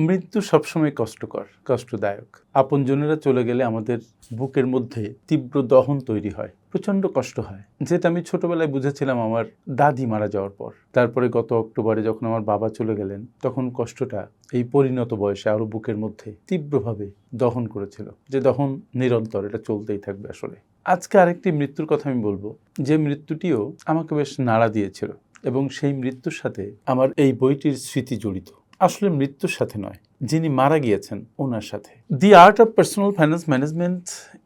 মৃত্যু সবসময় কষ্টকর, কষ্টদায়ক। আপনজনেরা চলে গেলে আমাদের বুকের মধ্যে তীব্র দহন তৈরি হয়, প্রচণ্ড কষ্ট হয়। যেটা আমি ছোটবেলায় বুঝেছিলাম আমার দাদি মারা যাওয়ার পর। তারপরে গত অক্টোবরে যখন আমার বাবা চলে গেলেন, তখন কষ্টটা এই পরিণত বয়সে আরও বুকের মধ্যে তীব্রভাবে দহন করেছিল। যে দহন নিরন্তর, এটা চলতেই থাকবে আসলে। আজকে আরেকটি মৃত্যুর কথা আমি বলব। যে মৃত্যুটিও আমাকে বেশ নাড়া দিয়েছিল এবং সেই মৃত্যুর সাথে আমার এই বইটির স্মৃতি জড়িত। আসলে মৃত্যুর সাথে নয়, যিনি মারা গিয়েছেন ওনার সাথে। The art of personal finance management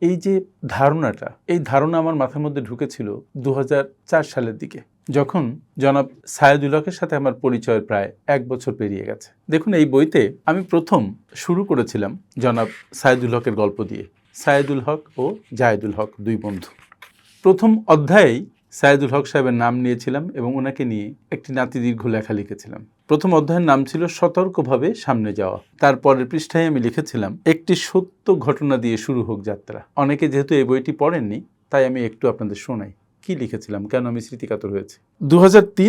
এই যে ধারণাটা, এই ধারণা আমার মাথার মধ্যে ঢুকেছিল দু হাজার চার সালের দিকে, যখন জনাব সায়েদুল্লাহের সাথে আমার পরিচয় প্রায় এক বছর পেরিয়ে গেছে। দেখুন, এই বইতে আমি প্রথম শুরু করেছিলাম জনাব সায়েদুল হকের গল্প দিয়ে, সায়েদুল হক ও জায়েদুল হক দুই বন্ধু। প্রথম অধ্যায়েই সায়েদুল হক সাহেবের নাম নিয়েছিলাম এবং ওনাকে নিয়ে একটি নাতি দীর্ঘ লেখা লিখেছিলাম। প্রথম অধ্যায়ের নাম ছিল সতর্কভাবে সামনে যাওয়া। তারপরের পৃষ্ঠায় আমি লিখেছিলাম, একটি সত্য ঘটনা দিয়ে শুরু হোক যাত্রা। অনেকে যেহেতু এই বইটি পড়েননি, তাই আমি একটু আপনাদের শোনাই। কি লিখেছিলাম? কেন আমি স্মৃতিকাতর হয়েছি? দু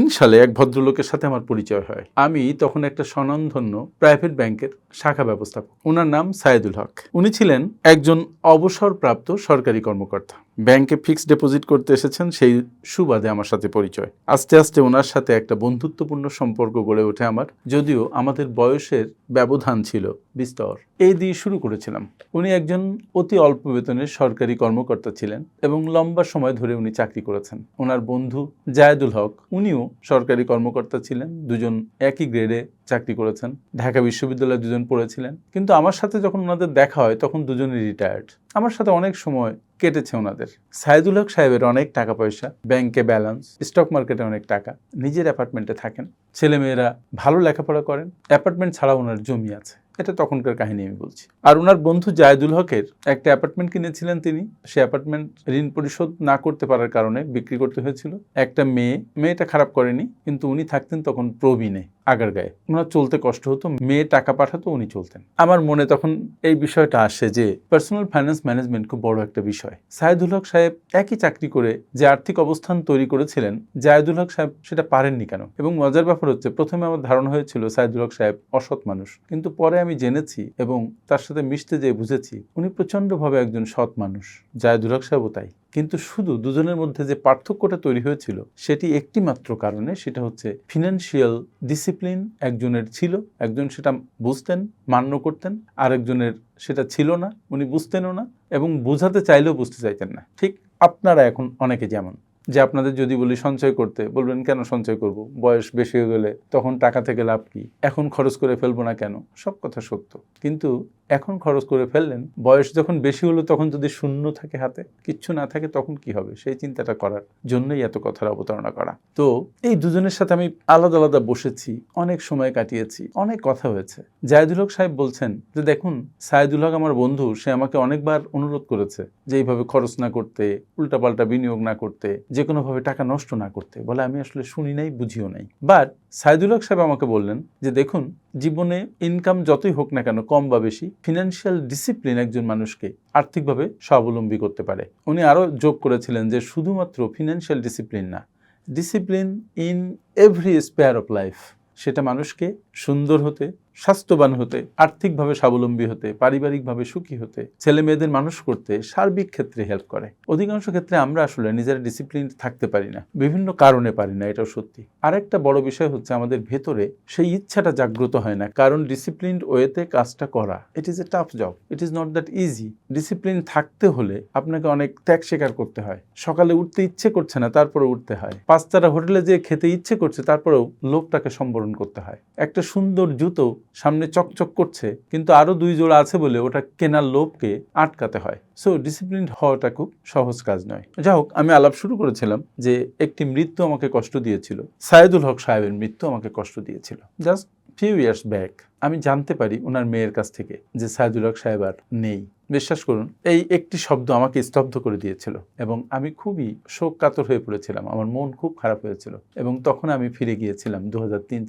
সালে এক ভদ্রলোকের সাথে আমার পরিচয় হয়। আমি তখন একটা স্বনামধন্য প্রাইভেট ব্যাংকের শাখা ব্যবস্থাপক। ওনার নাম সায়েদুল হক। উনি ছিলেন একজন অবসরপ্রাপ্ত সরকারি কর্মকর্তা। ব্যাংকে ফিক্সড ডিপোজিট করতে এসেছেন, সেই সুবাদে আমার সাথে পরিচয়। আস্তে আস্তে ওনার সাথে একটা বন্ধুত্বপূর্ণ সম্পর্ক গড়ে ওঠে আমার। যদিও আমাদের বয়সের ব্যবধান ছিল বিস্তর। এই দিয়ে শুরু করেছিলাম। উনি একজন অতি অল্প বেতনের সরকারি কর্মকর্তা ছিলেন এবং লম্বা সময় ধরে উনি চাকরি করেছেন। ওনার বন্ধু জায়েদুল হক, উনিও সরকারি কর্মকর্তা ছিলেন, দুজন একই গ্রেডে চাকরি করেছেন। ঢাকা বিশ্ববিদ্যালয়ে দুজন পড়েছিলেন। কিন্তু আমার সাথে যখন ওনাদের দেখা হয়, তখন দুজনই রিটায়ার্ড আমার সাথে অনেক সময় কেটেছে ওনাদের। সাইদুল হক সাহেবের অনেক টাকা পয়সা ব্যাংকে ব্যালেন্স স্টক মার্কেটে অনেক টাকা, নিজের অ্যাপার্টমেন্টে থাকেন। ছেলেমেয়েরা ভালো লেখাপড়া করেন অ্যাপার্টমেন্ট ছাড়া ওনার জমি আছে। এটা তখনকার কাহিনী আমি বলছি। আর ওনার বন্ধু জায়দুল হকের একটা অ্যাপার্টমেন্ট কিনেছিলেন তিনি। সে অ্যাপার্টমেন্ট ঋণ পরিশোধ না করতে পারার কারণে বিক্রি করতে হয়েছিল। একটা মেয়ে, মেয়েটা খারাপ করেনি, কিন্তু উনি থাকতেন তখন প্রবীণে। আগার গায়ে। ওনার চলতে কষ্ট হতো, মেয়ে টাকা পাঠাতো, উনি চলতেন। আমার মনে তখন এই বিষয়টা আসে যে পার্সোনাল ফাইন্যান্স ম্যানেজমেন্ট খুব বড় একটা বিষয়। সাইদুল হক সাহেব একই চাকরি করে যে আর্থিক অবস্থান তৈরি করেছিলেন, জায়দুল হক সাহেব সেটা পারেননি কেন? এবং মজার ব্যাপার হচ্ছে, প্রথমে আমার ধারণা হয়েছিল সাইদুল হক সাহেব অসৎ মানুষ। কিন্তু পরে আমি জেনেছি এবং তার সাথে মিশতে যেয়ে বুঝেছি, উনি প্রচণ্ডভাবে একজন সৎ মানুষ। জায়দুল হক সাহেবও তাই। কিন্তু শুধু দুজনের মধ্যে যে পার্থক্যটা তৈরি হয়েছিল, সেটি একটি মাত্র কারণে, সেটা হচ্ছে ফিনান্সিয়াল ডিসিপ্লিন একজনের ছিল, একজন সেটা বুঝতেন, মান্য করতেন, আরেকজনের সেটা ছিল না, উনি বুঝতেনও না এবং বোঝাতে চাইলেও বুঝতে চাইতেন না। ঠিক আপনারা এখন অনেকে যেমন, যে আপনাদের যদি বলি সঞ্চয় করতে, বলবেন কেন সঞ্চয় করব? বয়স বেশি হয়ে গেলে তখন টাকা থেকে লাভ কি? এখন খরচ করে ফেলব না কেন? সব কথা সত্য। কিন্তু এখন খরচ করে ফেললেন, বয়স যখন বেশি হলো তখন যদি শূন্য থাকে হাতে, কিচ্ছু না থাকে তখন কি হবে? সেই চিন্তাটা করার জন্যই এত কথার অবতারণা করা। তো এই দুজনের সাথে আমি আলাদা আলাদা বসেছি, অনেক সময় কাটিয়েছি, অনেক কথা হয়েছে। জায়দুল হক সাহেব বলছেন যে, দেখুন সায়দুল হক আমার বন্ধু, সে আমাকে অনেকবার অনুরোধ করেছে যে, এইভাবে খরচ না করতে, উল্টাপাল্টা বিনিয়োগ না করতে যে কোনোভাবে টাকা নষ্ট না করতে। বলে আমি আসলে শুনি নাই, বুঝিও নাই। বাট সাইদুল হক সাহেব আমাকে বললেন যে, দেখুন, জীবনে ইনকাম যতই হোক না কেন, কম বা বেশি ফিনান্সিয়াল ডিসিপ্লিন একজন মানুষকে আর্থিকভাবে স্বাবলম্বী করতে পারে। উনি আরও যোগ করেছিলেন যে, শুধুমাত্র ফিনান্সিয়াল ডিসিপ্লিন না discipline in every sphere of life সেটা মানুষকে সুন্দর হতে, স্বাস্থ্যবান হতে, আর্থিকভাবে স্বাবলম্বী হতে, পারিবারিকভাবে সুখী হতে ছেলে মেয়েদের মানুষ করতে সার্বিক ক্ষেত্রে হেল্প করে। অধিকাংশ ক্ষেত্রে আমরা আসলে নিজেরা ডিসিপ্লিন থাকতে পারি না। বিভিন্ন কারণে পারি না, এটাও সত্যি। আরেকটা বড় বিষয় হচ্ছে আমাদের ভেতরে সেই ইচ্ছাটা জাগ্রত হয় না। কারণ ডিসিপ্লিন ওয়েতে কাজটা করা it is a tough job it is not that easy discipline থাকতে হলে আপনাকে অনেক ত্যাগ স্বীকার করতে হয়। সকালে উঠতে ইচ্ছে করছে না তারপরে উঠতে হয়। পাঁচতারা হোটেলে যে খেতে ইচ্ছে করছে, তারপরেও লোভটাকে সম্বরণ করতে হয়। একটা সুন্দর জুতো সামনে চকচক করছে, কিন্তু আরও দুই জোড়া আছে বলে ওটা কেনার লোভকে আটকাতে হয়। সো ডিসিপ্লিন হওয়াটা খুব সহজ কাজ নয়। যাই হোক, আমি আলাপ শুরু করেছিলাম যে একটি মৃত্যু আমাকে কষ্ট দিয়েছিল। সায়েদুল হক সাহেবের মৃত্যু আমাকে কষ্ট দিয়েছিল। জাস্ট ফিউ ইয়ার্স ব্যাক আমি জানতে পারি ওনার মেয়ের কাছ থেকে যে সাইদুল হক সাহেব আর নেই। বিশ্বাস করুন, এই একটি শব্দ আমাকে স্তব্ধ করে দিয়েছিল এবং আমি খুবই শোক কাতর হয়ে পড়েছিলাম। আমার মন খুব খারাপ হয়েছিল এবং তখন আমি ফিরে গিয়েছিলাম দু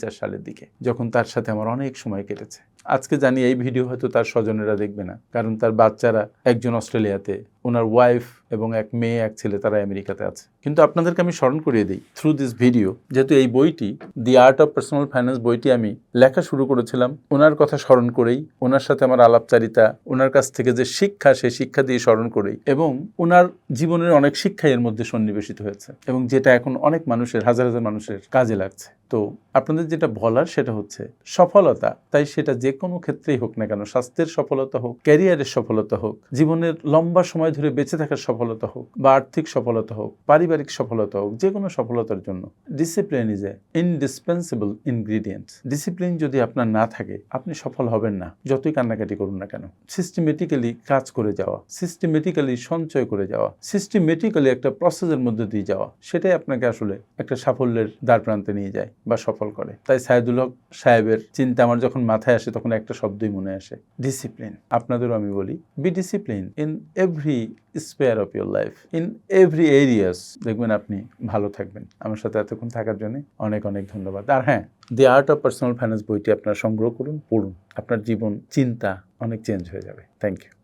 চার সালের দিকে, যখন তার সাথে আমার অনেক সময় কেটেছে। আজকে জানি এই ভিডিও হয়তো তার স্বজনেরা দেখবে না, কারণ তার বাচ্চারা একজন অস্ট্রেলিয়াতে, ওনার ওয়াইফ এবং এক মেয়ে, এক ছেলে তারা আমেরিকাতে আছে। কিন্তু আপনাদেরকে আমি স্মরণ করিয়ে দিই থ্রু দিস ভিডিও যেহেতু এই বইটি the art of personal finance বইটি আমি লেখা শুরু করেছিলাম, ওনার কথা স্মরণ করেই, ওনার সাথে আমার আলাপচারিতা, ওনার কাছ থেকে যে শিক্ষা, সেই শিক্ষা দিয়ে স্মরণ করেই, এবং ওনার জীবনের অনেক শিক্ষা এর মধ্যে সন্নিবেশিত হয়েছে, এবং যেটা এখন অনেক মানুষের, হাজার হাজার মানুষের কাজে লাগছে। তো আপনাদের যেটা বলার সেটা হচ্ছে সফলতা, তাই সেটা যে কোনো ক্ষেত্রেই হোক না কেন, স্বাস্থ্যের সফলতা হোক, ক্যারিয়ারের সফলতা হোক, জীবনের লম্বা সময় ধরে বেঁচে থাকার সফলতা হোক, বা আর্থিক সফলতা হোক, পারিবারিক সফলতা হোক, যে কোনো সফলতার জন্য discipline is a indispensable ingredient discipline যদি আপনার না থাকে, আপনি সফল হবেন না, যতই কান্নাকাটি করুন না কেন। সিস্টেমেটিক্যালি কাজ করে যাওয়া সিস্টেমেটিক্যালি সঞ্চয় করে যাওয়া সিস্টেমেটিক্যালি একটা প্রসেসের মধ্যে দিয়ে যাওয়া, সেটাই আপনাকে আসলে একটা সাফল্যের দ্বার প্রান্তে নিয়ে যায়। বা সফল করে। তাই সাইদুল হক সাহেবের চিন্তা আমার যখন মাথায় আসে তখন একটা শব্দই মনে আসে ডিসিপ্লিন আপনাদেরও আমি বলি be discipline in every sphere of your life in every areas দেখবেন আপনি ভালো থাকবেন। আমার সাথে এতক্ষণ থাকার জন্য অনেক অনেক ধন্যবাদ। আর হ্যাঁ the art of personal finance বইটি আপনারা সংগ্রহ করুন, পড়ুন। আপনার জীবন, চিন্তা অনেক চেঞ্জ হয়ে যাবে। Thank you